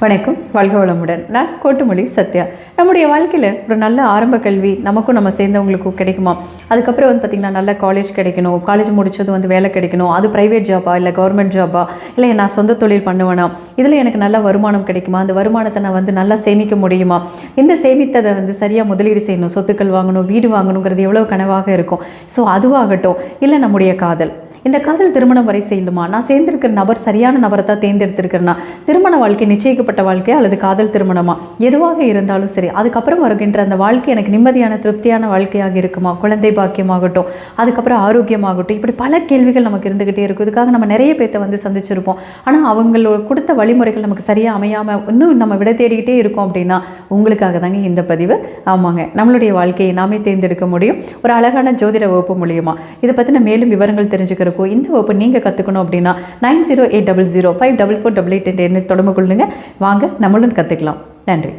வணக்கம். வாழ்க வளமுடன். நான் கோட்டுமொழி சத்யா. நம்முடைய வாழ்க்கையில் ஒரு நல்ல ஆரம்ப கல்வி நமக்கும் நம்ம சேர்ந்தவங்களுக்கும் கிடைக்குமா? அதுக்கப்புறம் வந்து பார்த்திங்கன்னா நல்ல காலேஜ் கிடைக்கணும். காலேஜ் முடித்தது வந்து வேலை கிடைக்கணும். அது ப்ரைவேட் ஜாபா இல்லை கவர்மெண்ட் ஜாபா இல்லை நான் சொந்த தொழில் பண்ணுவேனா? இதில் எனக்கு நல்ல வருமானம் கிடைக்குமா? அந்த வருமானத்தை நான் வந்து நல்லா சேமிக்க முடியுமா? இந்த சேமித்ததை வந்து சரியாக முதலீடு செய்யணும். சொத்துக்கள் வாங்கணும் வீடு வாங்கணுங்கிறது எவ்வளோ கனவாக இருக்கும். ஸோ அதுவாகட்டும். இல்லை நம்முடைய காதல். இந்த காதல் திருமணம் வரை செல்லுமா? நான் சேர்ந்திருக்கிற நபர் சரியான நபரை தான் தேர்ந்தெடுத்திருக்கிறேன்னா திருமண வாழ்க்கை நிச்சயிக்கப்பட்ட வாழ்க்கை அல்லது காதல் திருமணமா? எதுவாக இருந்தாலும் சரி அதுக்கப்புறம் வருகின்ற அந்த வாழ்க்கை எனக்கு நிம்மதியான திருப்தியான வாழ்க்கையாக இருக்குமா? குழந்தை பாக்கியமாகட்டும் அதுக்கப்புறம் ஆரோக்கியமாகட்டும் இப்படி பல கேள்விகள் நமக்கு இருந்துகிட்டே இருக்கும். இதுக்காக நம்ம நிறைய பேர்த்த வந்து சந்திச்சிருப்போம். ஆனால் அவங்களோட கொடுத்த வழிமுறைகள் நமக்கு சரியாக அமையாமல் இன்னும் நம்ம விட தேடிக்கிட்டே இருக்கோம் அப்படின்னா உங்களுக்காக தாங்க இந்த பதிவு. ஆமாங்க நம்மளுடைய வாழ்க்கையை நாமே தேர்ந்தெடுக்க முடியும். ஒரு அழகான ஜோதிட வகுப்பு மூலியமாக இதை பற்றின மேலும் விவரங்கள் இருக்கும். இந்த வகுப்பு நீங்கள் கற்றுக்கணும் அப்படின்னா nine zero eight double zero five double four double eight என்ற தொடர்பு கொள்ளுங்கள் வாங்க நம்மளும் கற்றுக்கலாம் நன்றி.